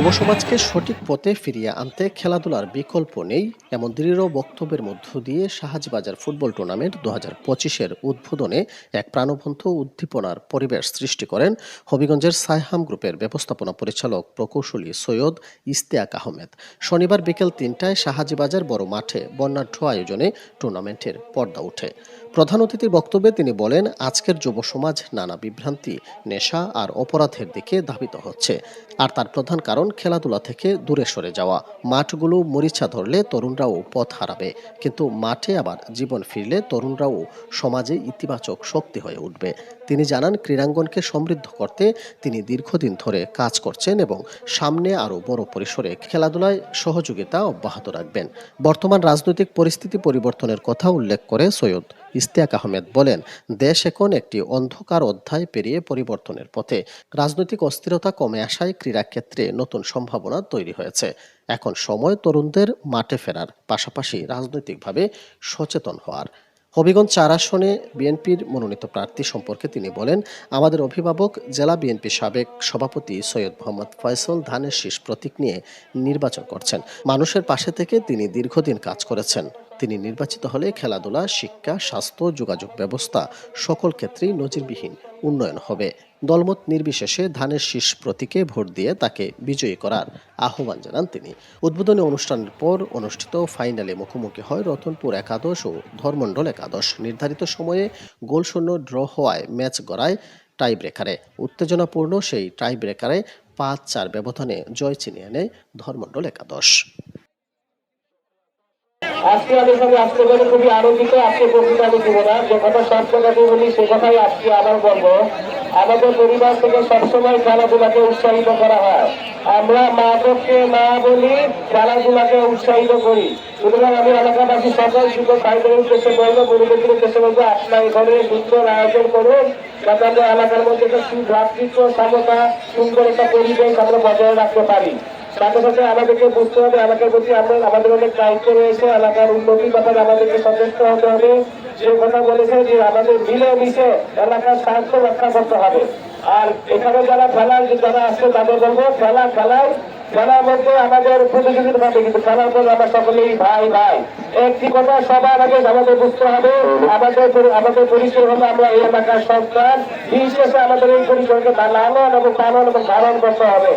যুব সমাজকে সঠিক পথে ফিরিয়ে আনতে খেলাধুলার বিকল্প নেই, এমন দৃঢ় বক্তব্যের মধ্য দিয়ে শাহাজবাজার ফুটবল টুর্নামেন্ট দু হাজার পঁচিশের উদ্বোধনে এক প্রাণবন্ত উদ্দীপনার পরিবেশ সৃষ্টি করেন হবিগঞ্জের সাইহাম গ্রুপের ব্যবস্থাপনা পরিচালক প্রকৌশলী সৈয়দ ইস্তেয়াক আহমেদ। শনিবার বিকেল তিনটায় শাহাজিবাজার বড় মাঠে বর্ণাঢ্য আয়োজনে টুর্নামেন্টের পর্দা ওঠে। প্রধান অতিথির বক্তব্যে তিনি বলেন, আজকের যুব সমাজ নানা বিভ্রান্তি, নেশা আর অপরাধের দিকে ধাবিত হচ্ছে। আর তার প্রধান কারণ, খেলাধুলা থেকে দূরে সরে যাওয়া। মাঠগুলো মরিচা ধরলে তরুণরাও পথ হারাবে। কিন্তু মাঠে আবার জীবন ফিরলে তরুণরাও সমাজে ইতিবাচক শক্তি হয়ে উঠবে। তিনি জানান, ক্রীড়াঙ্গনকে সমৃদ্ধ করতে তিনি দীর্ঘদিন ধরে কাজ করছেন এবং সামনে আরও বড় পরিসরে খেলাধুলায় সহযোগিতা অব্যাহত রাখবেন। বর্তমান রাজনৈতিক পরিস্থিতি পরিবর্তনের কথা উল্লেখ করে সৈয়দ ইস্তেয়াক আহমেদ বলেন, দেশ এখন একটি অন্ধকার অধ্যায় পেরিয়ে পরিবর্তনের পথে। রাজনৈতিক অস্থিরতা কমে আসায় ক্রীড়াক্ষেত্রে নতুন সম্ভাবনা তৈরি হয়েছে। এখন সময় তরুণদের মাঠে ফেরার, পাশাপাশি রাজনৈতিকভাবে সচেতন হওয়ার। হবিগঞ্জ চার আসনে বিএনপির মনোনীত প্রার্থী সম্পর্কে তিনি বলেন, আমাদের অভিভাবক জেলা বিএনপি সাবেক সভাপতি সৈয়দ মোহাম্মদ ফয়সল ধানের শীষ প্রতীক নিয়ে নির্বাচন করছেন। মানুষের পাশে থেকে তিনি দীর্ঘদিন কাজ করেছেন। তিনি নির্বাচিত হলে খেলাধুলা, শিক্ষা, স্বাস্থ্য, যোগাযোগ ব্যবস্থা সকল ক্ষেত্রেই নজিরবিহীন উন্নয়ন হবে। দলমত নির্বিশেষে ধানের শীষ প্রতীকে ভোট দিয়ে তাকে বিজয়ী করার আহ্বান জানান তিনি। উদ্বোধনী অনুষ্ঠানের পর অনুষ্ঠিত ফাইনালে মুখোমুখি হয় রতনপুর একাদশ ও ধর্মণ্ডল একাদশ। নির্ধারিত সময়ে গোলশূন্য ড্র হওয়ায় ম্যাচ গড়ায় টাই ব্রেকারে উত্তেজনাপূর্ণ সেই টাই ব্রেকারে পাঁচ চার ব্যবধানে জয় ছিনিয়ে নেয় ধর্মণ্ডল একাদশ। আজকে আমি সবাই আজকে বলে খুবই আনন্দিত, আজকে বক্তৃতা আমি দিব না। যে কথা সব জায়গাতে বলি, সে কথাই আজকে আবার বলব। আমাদের পরিবার থেকে সবসময় খেলাধুলাকে উৎসাহিত করা হয়। আমরা মা মাদককে না বলি, খেলাধুলাকে উৎসাহিত করি। সুতরাং আমি এলাকাবাসী সকল যুব ভাইদের উদ্দেশ্যে বলব গুরুদের উদ্দেশ্যে বলব আপনার এখানে সুন্দর আয়োজন করুন। যাতে আমরা এলাকার মধ্যে একটা সুভ্রাতৃত্ব, সমতা, সুন্দর একটা পরিবেশ আমরা বজায় রাখতে পারি। সাথে সাথে আমাদেরকে বুঝতে হবে, এলাকার প্রতি আমরা, আমাদের অনেক দায়িত্ব রয়েছে, এলাকার উন্নতির ব্যাপারে আমাদেরকে সচেষ্ট হতে হবে। যে কথা বলেছে যে আমাদের মিলে মিশে এলাকার স্বার্থ রক্ষা করতে হবে। আর এখানে যারা খেলার যারা আসছে তাদের বলব, খেলা খেলায় খেলার মধ্যে আমাদের প্রতিযোগিতা থাকে, কিন্তু খেলার মধ্যে আমরা সকলেই ভাই ভাই। একটি কথা সবার আগে আমাদের বুঝতে হবে, আমাদের আমাদের পরিচয় হলো আমরা এই এলাকার সন্তান। বিশেষে আমাদের এই পরিচয়কে লালন এবং পালন এবং ধারণ করতে হবে।